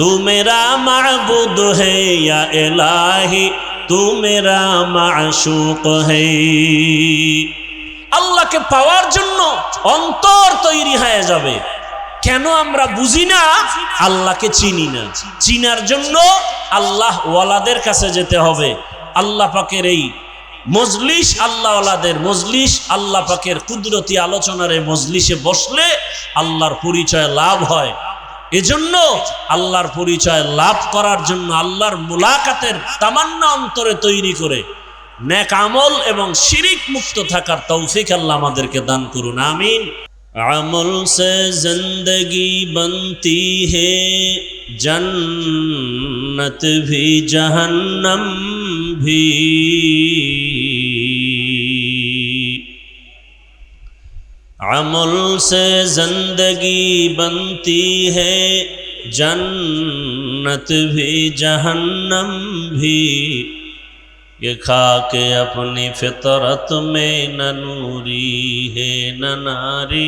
মাবুদ হে ইয়া এলাহি তু মেরা মাশুক হে আল্লাহকে পাওয়ার জন্য অন্তর তৈরি হয়ে যাবে। কেন আমরা বুঝি না? আল্লাহকে চিনি না। চিনার জন্য আল্লাহ ওয়ালাদের কাছে যেতে হবে। আল্লাহ পাকের এই মজলিস আল্লাহওয়ালাদের মজলিস, আল্লাহ পাকের কুদরতি আলোচনার এই মজলিসে বসলে আল্লাহর পরিচয় লাভ হয়। এজন্য আল্লাহর পরিচয় লাভ করার জন্য আল্লাহর মুলাকাতের তামান্না অন্তরে তৈরি করে নেক আমল এবং শিরিক মুক্ত থাকার তৌফিক আল্লাহ আমাদেরকে দান করুন, আমিন। আমল সে জিন্দগি বনতি হে, জন্নত ভি জহন্নম ভি। अमल से ज़िंदगी बनती है, जन्नत भी, जहन्नम भी। ये खाके अपनी फितरत में न नूरी है, न नारी।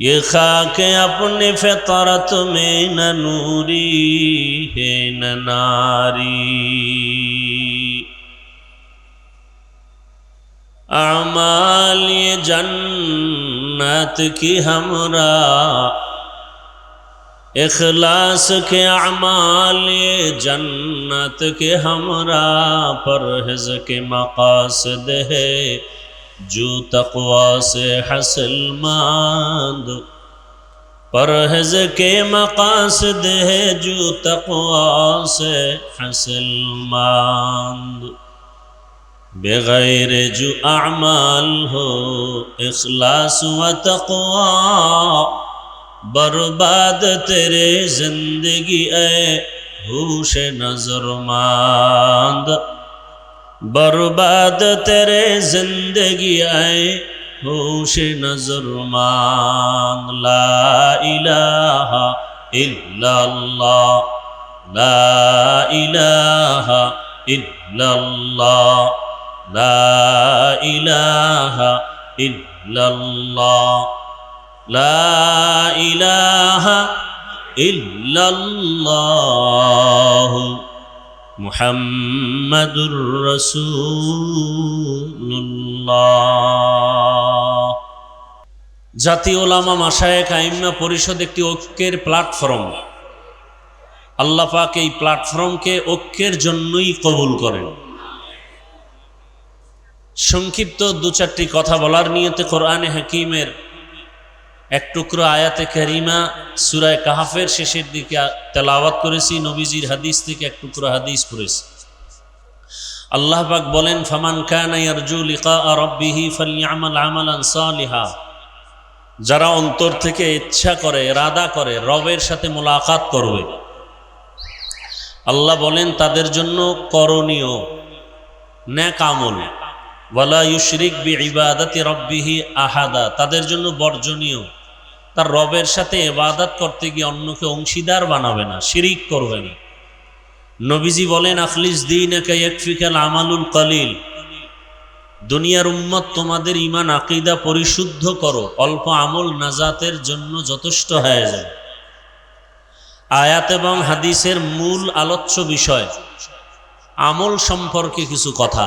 ये खाके अपनी फितरत में न नूरी है, न नारी। اعمال یہ جنت کی ہمرا اخلاص کے اعمال جنت کے ہمراہ پرہز کے مقاصد ہے جو تقوا سے حسل ماند پرہز کے مقاصد ہے جو تقوا سے حسل ماند بغیر جو اعمال ہو اخلاص و تقوا برباد تیرے زندگی اے ہوش نظر ماند برباد تیرے زندگی اے ہوش نظر ماند لا الہ الا اللہ لا الہ الا اللہ لا إله إلا الله لا إله إلا الله محمد رسول الله জাতীয় ওলামা মাসায়েক আইম্মা পরিষদ একটি ঐক্যের প্ল্যাটফর্ম আল্লাহ পাক এই প্ল্যাটফর্মকে ঐক্যের জন্যই কবুল করেন সংক্ষিপ্ত দু চারটি কথা বলার নিয়তে কোরআনে হাকিমের এক টুকরো আয়াতে কারিমা সুরায় কাহাফের শেষের দিকে তেলাওয়াত করেছি, নবীজির হাদিস থেকে এক টুকরো হাদিস পড়েছি। আল্লাহ পাক বলেন, ফামান সালিহা। যারা অন্তর থেকে ইচ্ছা করে রাদা করে, রবের সাথে মোলাকাত করবে। আল্লাহ বলেন, তাদের জন্য করণীয় ন্যাক আমল। ওয়ালা ইউশরিক বি ইবাদাতি রব্বিহি আহাদা, তাদের জন্য বর্জনীয়। তার রবের সাথে এবাদাত করতে গিয়ে অন্যকে অংশীদার বানাবে না, শিরিক করবে না। নবীজি বলেন, আখলিস দিন একফিকাল আমালুল কলিল। দুনিয়ার উম্মত, তোমাদের ইমান আকিদা পরিশুদ্ধ করো, অল্প আমল নাজাতের জন্য যথেষ্ট হয়ে যায়। আয়াত এবং হাদিসের মূল আলোচ্য বিষয়, আমল সম্পর্কে কিছু কথা।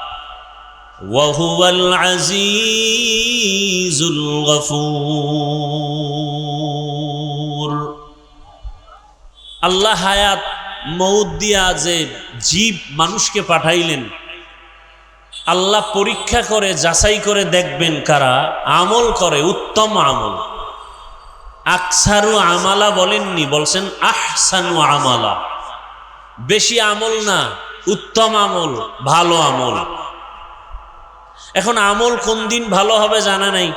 وهو العزيز الغفور আল্লাহ হায়াত মৌত দিয়া যে জীব মানুষকে পাঠাইলেন আল্লাহ পরীক্ষা করে যাচাই করে দেখবেন কারা আমল করে উত্তম আমল আকসারু আমালা বলেননি বলছেন আহসানু আমালা বেশি আমল না উত্তম আমল ভালো আমল এখন আমল কোন দিন ভালো হবে জানা নাই।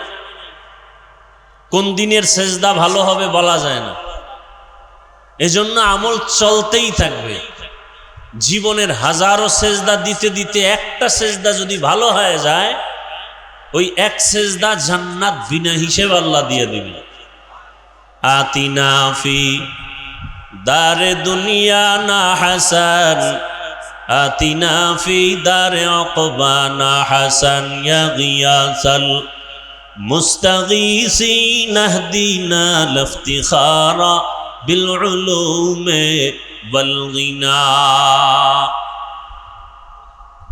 কোন দিনের সেজদা ভালো হবে বলা যায় না। এজন্য আমল চলতেই থাকবে। জীবনের হাজারো সেজদা দিতে দিতে একটা সেজদা যদি ভালো হয়ে যায়, ওই এক সেজদা জান্নাত বিনা হিসেব আল্লাহ দিয়ে দিবে। আতিনাফি, দারে দুনিয়া না হাসান আতিনা ফি দারে অকবা না হাসান ইয়া গিয়াসাল মুস্তাগীসিন আহদিনা লাফতিখারা بالعلوم والغنى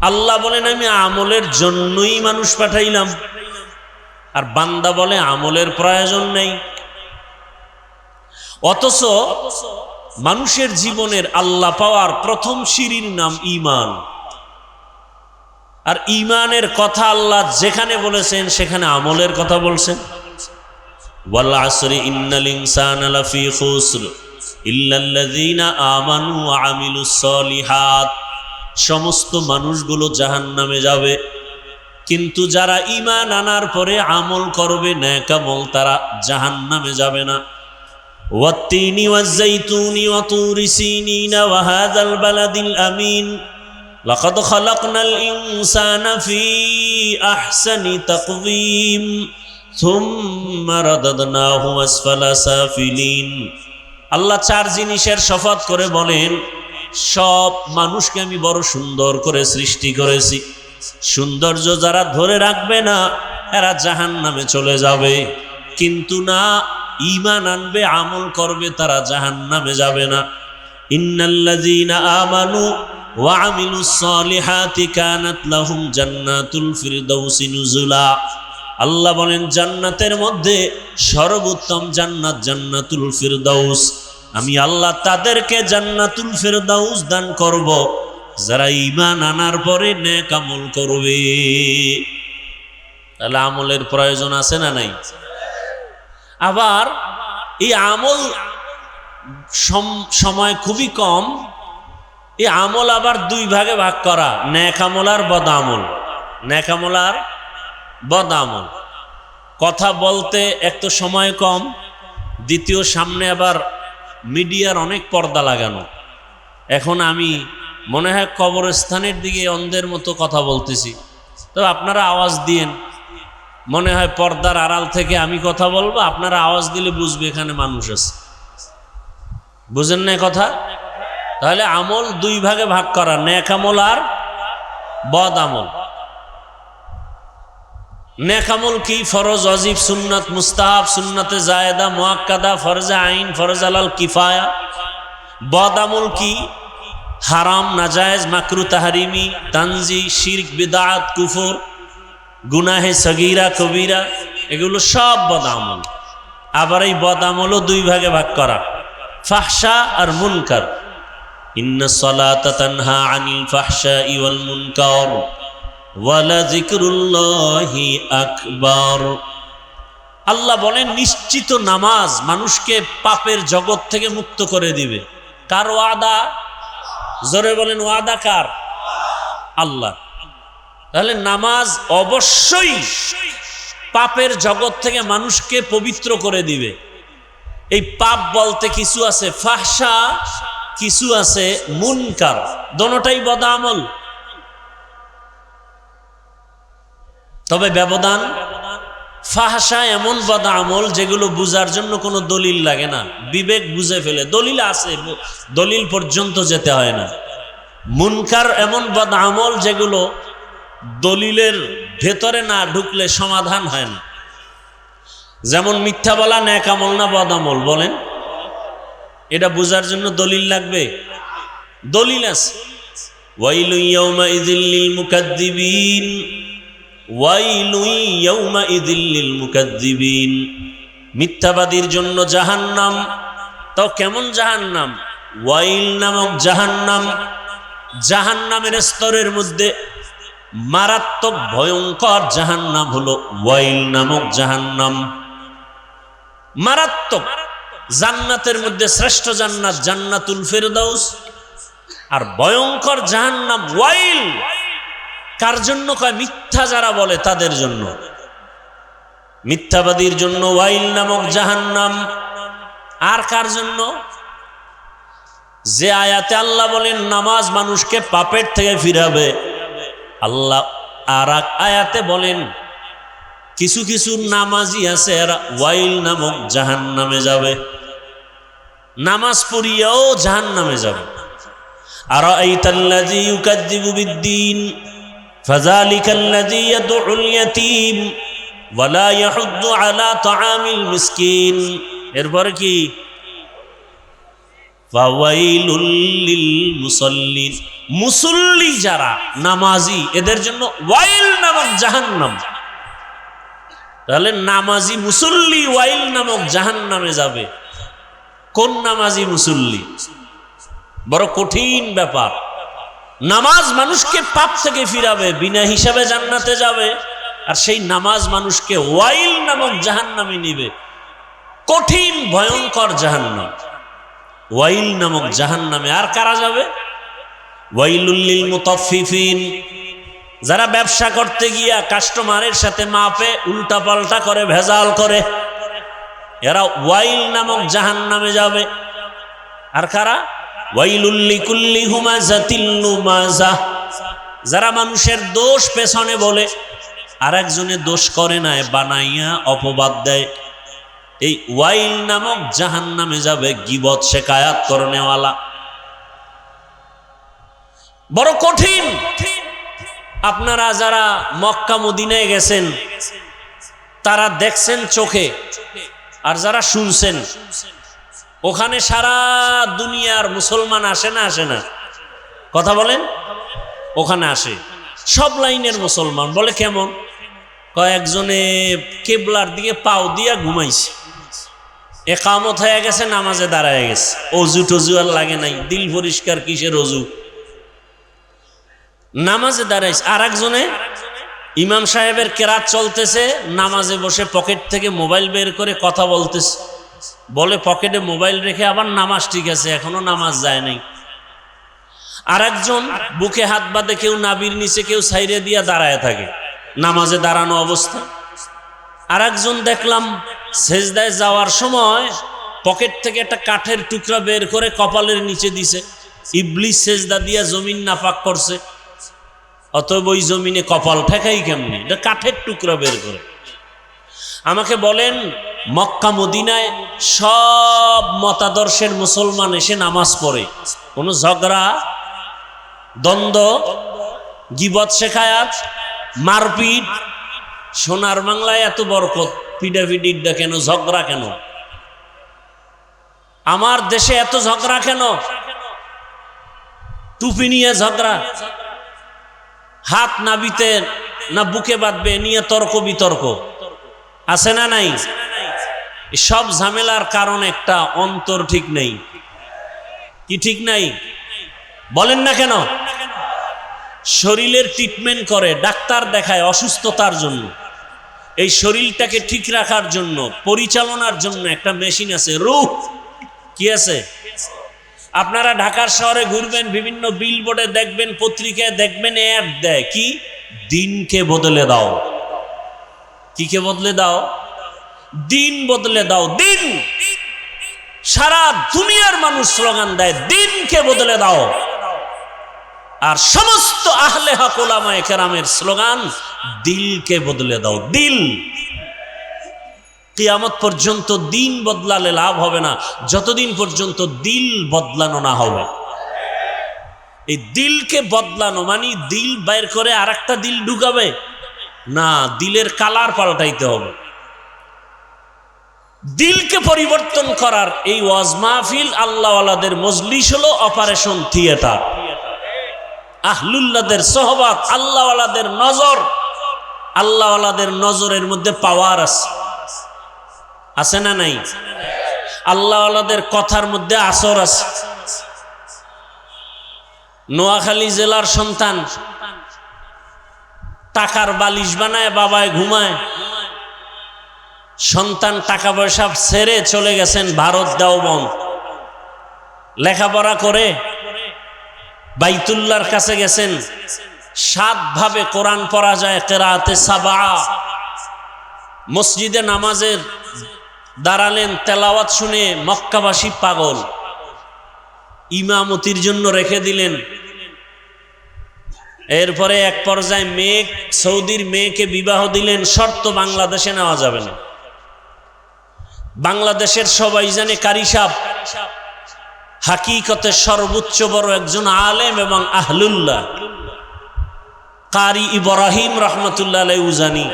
আল্লাহ বলেন আমি আমলের জন্যই মানুষ পাঠাইলাম আর বান্দা বলে আমলের প্রয়োজন নেই অথচ মানুষের জীবনের আল্লাহ পাওয়ার প্রথম সিঁড়ির নাম ইমান আর ইমানের কথা আল্লাহ যেখানে বলেছেন, সেখানে আমলের কথা বলছেন। সমস্ত মানুষগুলো জাহান নামে যাবে। কিন্তু যারা ইমান আনার পরে আমল করবে, ন্যাকামল তারা জাহান নামে যাবে না। والتين والزيتون وطور سينين وهذا البلد الأمين لقد خلقنا الإنسان في أحسن تقويم ثم رددناه أسفل سافلين আল্লাহ চার জিনিসের শপথ করে বলেন সব মানুষকে আমি বড় সুন্দর করে সৃষ্টি করেছি সৌন্দর্য যারা ধরে রাখবে না এরা জাহান নামে চলে যাবে কিন্তু না ইমান আনবে, আমল করবে, তারা জাহান নামে যাবে না। ইন্নাল্লাযীনা আমানু আমিলুস সালিহাতি কানাত লাহুম জান্নাতুল ফিরদাউসি নুজুলা। আল্লাহ বলেন, জান্নাতের মধ্যে সর্বোত্তম জান্নাত জান্নাতুল ফিরদাউস। আমি আল্লাহ তাদেরকে জান্নাতুল ফিরদাউস দান করব। যারা ইমান আনার পরে নেক আমল করবে। তাহলে আমলের প্রয়োজন আছে না নাই? আবার এই আমল সম- সময় খুবই কম, এই আমল আবার দুই ভাগে ভাগ করা, ন্যাক আমল আর বদ আমল। ন্যাক আর বদ আমল। কথা বলতে এক তো সময় কম, দ্বিতীয় সামনে আবার মিডিয়ার অনেক পর্দা লাগানো। এখন আমি মনে হয় কবরস্থানের দিকে অন্ধের মতো কথা বলতেছি। তো আপনারা আওয়াজ দিয়েন মনে হয় পর্দার আড়াল থেকে আমি কথা বলব, আপনারা আওয়াজ দিলে বুঝবে এখানে মানুষ আছে। বুঝেন না কথা? তাহলে আমল দুই ভাগে ভাগ করা ন্যাক আমল আর বদ আমল। ন্যাক আমল কি? ফরজ, অজিব, সুন্নাত, মুস্তাহাব, সুন্নাতে জায়েদা মুআক্কাদা ফরজে আইন, ফরজ আলাল কিফায়া। বদ আমল কি? হারাম, নাজায়েজ, মাকরু, তাহারিমি, তানজি, শিরক, বিদাত, কুফর। গুনাহে সগিরা, কবিরা, এগুলো সব বদ আমল আবার এই বদ আমলও দুই ভাগে ভাগ করা। ফাহশা আর মুনকার। ইন্না সলাতা তানহা আনিল ফাহশাই ওয়াল মুনকার। ওয়ালা যিকরুল্লাহি আকবার। আল্লাহ বলেন, নিশ্চিত নামাজ মানুষকে পাপের জগৎ থেকে মুক্ত করে দিবে। কার ওয়াদা? জোরে বলেন, ওয়াদা কার? আল্লাহ তাহলে নামাজ অবশ্যই পাপের জগৎ থেকে মানুষকে পবিত্র করে দিবে। এই পাপ বলতে কিছু আছে ফাহসা কিছু আছে মুনকার, দোনোটাই বদামল। তবে ব্যবধান ফাহসা এমন বদ আমল যেগুলো বুঝার জন্য কোনো দলিল লাগে না। বিবেক বুঝে ফেলে, দলিল আছে, দলিল পর্যন্ত যেতে হয় না। মুনকার এমন বদ আমল যেগুলো দলিলের ভেতরে না ঢুকলে সমাধান হয় না। যেমন মিথ্যা বলা, ন্যাক আমল না বদ আমল, বলেন। এটা বুঝার জন্য দলিল লাগবে? দলিল আছে। মিথ্যাবাদীর জন্য জাহান্নাম। তাও কেমন জাহান্নাম? ওয়াইল নামক জাহান্নাম। জাহান্নামের স্তরের মধ্যে মারাত্মক ভয়ঙ্কর জাহান্নাম হলো ওয়াইল নামক জাহান্নাম। মারাত্মক। জান্নাতের মধ্যে শ্রেষ্ঠ জান্নাত জান্নাতুল ফেরদাউস। আর ভয়ঙ্কর জাহান্নাম ওয়াইল। কার জন্য কয়? মিথ্যা যারা বলে তাদের জন্য। মিথ্যাবাদীর জন্য ওয়াইল নামক জাহান্নাম। আর কার জন্য? যে আয়াতে আল্লাহ বলেন, নামাজ মানুষকে পাপের থেকে ফিরাবে। আল্লাহ আর আয়াতে বলেন, কিছু কিছু নামাজি আছে এরা ওয়াইল নামক জাহান নামে যাবে। নামাজ পড়িয়াও জাহান নামে যাবে। আর আইতাল্লাজি ইউকাজ্জিবু বিদ্দিন, ফাযালিকাল্লাযী ইয়াদউল ইয়াতীম, ওয়ালা ইয়াহুদ্দু আলা তাআমিল মিসকিন। এরপর কি? মুসাল্লিন। মুসল্লি যারা, নামাজি, এদের জন্য ওয়াইল নামক জাহান্নাম। তাহলে নামাজি মুসল্লি ওয়াইল নামক জাহান্নামে যাবে। কোন নামাজি মুসল্লি? বড় কঠিন ব্যাপার। নামাজ মানুষকে পাপ থেকে ফিরাবে, বিনা হিসাবে জান্নাতে যাবে, আর সেই নামাজ মানুষকে ওয়াইল নামক জাহান্নামে নিবে। কঠিন, ভয়ঙ্কর জাহান্নাম। ওয়াইল নামক জাহান্নামে আর কারা যাবে? ওয়াইলুল্লিল মুতাফফিফিন। যারা ব্যবসা করতে গিয়া কাস্টমারের সাথে মাপে উল্টা পাল্টা করে, ভেজাল করে, এরা ওয়াইল নামক জাহান্নামে যাবে। আর কারা? ওয়াইলুল্লি কুল্লি হুমাজাতিল লুমাজা যারা মানুষের দোষ পেছনে বলে আর একজনে দোষ করে না বানাইয়া অপবাদ দেয়। এই ওয়াইল নামক জাহান নামে যাবে গিবত শেখায়াত করনেওয়ালা। বড় কঠিন। আপনারা যারা মক্কা মদিনায় গেছেন, তারা দেখছেন চোখে আর যারা শুনছেন, ওখানে সারা দুনিয়ার মুসলমান আসে না আসে না? কথা বলেন? ওখানে আসে। সব লাইনের মুসলমান। বলে কেমন? কয়েকজনে কেবলার দিকে পাও দিয়া ঘুমাইছে। একামত হয়ে গেছে, নামাজে দাঁড়ায় গেছে। অজু টজু আর লাগে নাই, দিল পরিষ্কার কিসের অজু? নামাজে দাঁড়াইছে। আর একজনে ইমাম সাহেবের কেরাত চলতেছে, নামাজে বসে পকেট থেকে মোবাইল বের করে কথা বলতেছে। বলে, পকেটে মোবাইল রেখে আবার নামাজ ঠিক আছে, এখনও নামাজ যায় নাই। আর একজন বুকে হাত বাঁধে, কেউ নাবির নিচে, কেউ সাইরে দিয়া দাঁড়ায় থাকে। নামাজে দাঁড়ানো অবস্থা। আর একজন দেখলাম সেজদায় যাওয়ার সময় পকেট থেকে একটা কাঠের টুকরা বের করে কপালের নিচে দিছে। ইবলিশ সেজদা দিয়া জমিন নাপাক করছে। অতএব ওই জমিনে কপাল ঠেকাই কেমনি? এটা কাঠের টুকরা বের করে। আমাকে বলেন, মক্কা মদিনায় সব মতাদর্শের মুসলমান এসে নামাজ পড়ে। কোনো ঝগড়া, দ্বন্দ্ব, গিবত শেখায়াত, মারপিট সোনার বাংলায় এত বরকত পিডাফিডিডা কেন, ঝগড়া কেন? আমার দেশে এত ঝগড়া কেন? টুপি নিয়ে ঝগড়া। হাত নাবিতে না বুকে বাঁধবে নিয়ে তর্ক বিতর্ক। আছে না নাই? সব ঝামেলার কারণ একটা, অন্তর ঠিক নেই। কি ঠিক নাই? বলেন না কেন? শরীরের ট্রিটমেন্ট করে, ডাক্তার দেখায় অসুস্থতার জন্য। এই শরীরটাকে ঠিক রাখার জন্য, পরিচালনার জন্য একটা মেশিন আছে রূপ কি আছে? আপনারা ঢাকার শহরে ঘুরবেন, বিভিন্ন বিলবোর্ডে দেখবেন, পত্রিকায় দেখবেন অ্যাড দেয়। কি? দিনকে বদলে দাও। কি কে বদলে দাও? দিন বদলে দাও, দিন! সারা দুনিয়ার মানুষ স্লোগান দেয়, দিনকে বদলে দাও। আর সমস্ত আহলে হক ওলামায়ে কেরামের স্লোগান, দিলকে বদলে দাও, দিল। কিয়ামত পর্যন্ত দিন বদলালে লাভ হবে না, যতদিন পর্যন্ত দিল বদলানো না হবে। এই দিলকে বদলানো মানে দিল বাইর করে আর একটা দিল ঢুকাবে। না, দিলের কালার পাল্টাইতে হবে। দিলকে পরিবর্তন করার এই ওয়াজ মাহফিল আল্লাহওয়ালাদের মজলিস হলো অপারেশন থিয়েটার আহলুল্লাদের সহবাত, আল্লাহওয়ালাদের নজর, আল্লাহওয়ালাদের নজরের মধ্যে পাওয়ার আছে। আছে না নাই? আল্লাহওয়ালাদের কথার মধ্যে আসর আছে। নোয়াখালী জেলার সন্তান টাকার বালিশ বানায়, বাবায় ঘুমায়। সন্তান টাকা পয়সা ছেড়ে চলে গেছেন, ভারত দেওবন লেখাপড়া করে বাইতুল্লার কাছে গেছেন। সাত ভাবে কোরআন পড়া যায় কেরাতে সাবা। মসজিদে নামাজের দাঁড়ালেন, তেলাওয়াত শুনে মক্কাবাসী পাগল। ইমামতির জন্য রেখে দিলেন। এরপরে এক পর্যায়ে মেয়ে সৌদির মেয়েকে বিবাহ দিলেন, শর্ত বাংলাদেশে নেওয়া যাবে না। বাংলাদেশের সবাই জানে কারিসাব হাকিকতে সর্বোচ্চ বড় একজন আলেম এবং আহলুল্লাহ। কারি ইব্রাহিম রহমতুল্লাহ উজানি।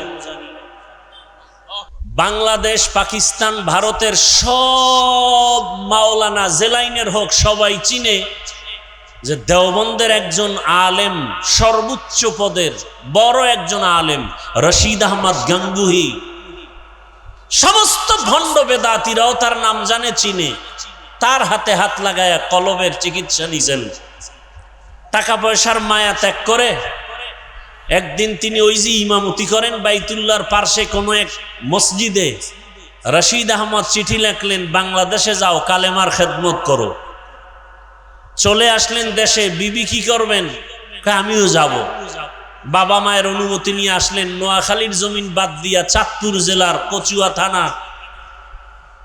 বাংলাদেশ, পাকিস্তান, ভারতের সব মাওলানা জেলাইনের হোক, সবাই চিনে যে দেওবন্দের একজন আলেম সর্বোচ্চ পদের বড় একজন আলেম রশিদ আহমদ গাঙ্গুহি। সমস্ত ভণ্ড বেদাতিরাও তার নাম জানে, চিনে। তার হাতে হাত লাগায়া কলবের চিকিৎসা নিছেন। টাকা পয়সার মায়া ত্যাগ করে একদিন তিনি ওই যে ইমামতি করেন বাইতুল্লাহর পার্শ্বে কোনো এক মসজিদে। রশিদ আহমদ চিঠি লেখলেন, বাংলাদেশে যাও, কালেমার খেদমত করো। চলে আসলেন দেশে, বিবি কি করবেন? আমিও যাব। বাবা মায়ের অনুমতি নিয়ে আসলেন, নোয়াখালীর জমিন বাদ দিয়া চাঁদপুর জেলার কচুয়া থানা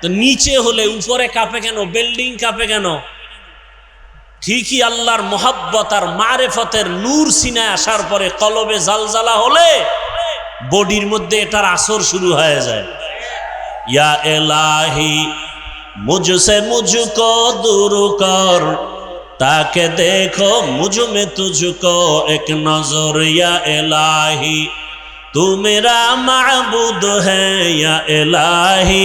তো নিচে হলে, উপরে কাঁপে কেন? বিল্ডিং কাঁপে কেন? ঠিকই আল্লাহর মোহাব্বত আর মারেফতের নূর সিনে আসার পরে কলবে জালজালা হলে বডির মধ্যে এটার আসর শুরু হয়ে যায়। ইয়া এলাহি মুঝসে মুঝকো দূর কর, তাকে দেখো মুজুমে তুজুক এক নজর। ইয়া এলাহি তু মেরা মাবুদ হ্যাঁ ইয়া এলাহি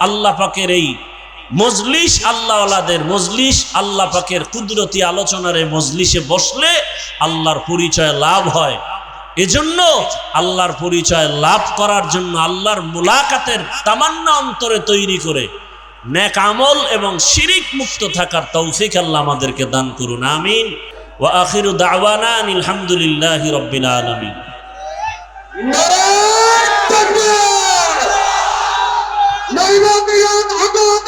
আল্লাহ পাকের এই মজলিস আল্লাহওয়ালাদের মজলিস আল্লাহ পাকের কুদরতি আলোচনার এই মজলিসে বসলে আল্লাহর পরিচয় লাভ হয়। এজন্য আল্লাহর পরিচয় লাভ করার জন্য আল্লাহর মুলাকাতের তামান্না অন্তরে তৈরি করে নেক আমল এবং শিরিক মুক্ত থাকার তৌফিক আল্লাহ আমাদেরকে দান করুন, আমিন। ওয়া আখিরু দাওয়ানা আলহামদুলিল্লাহি রাব্বিল আলামিন। দৈবকীয় আগত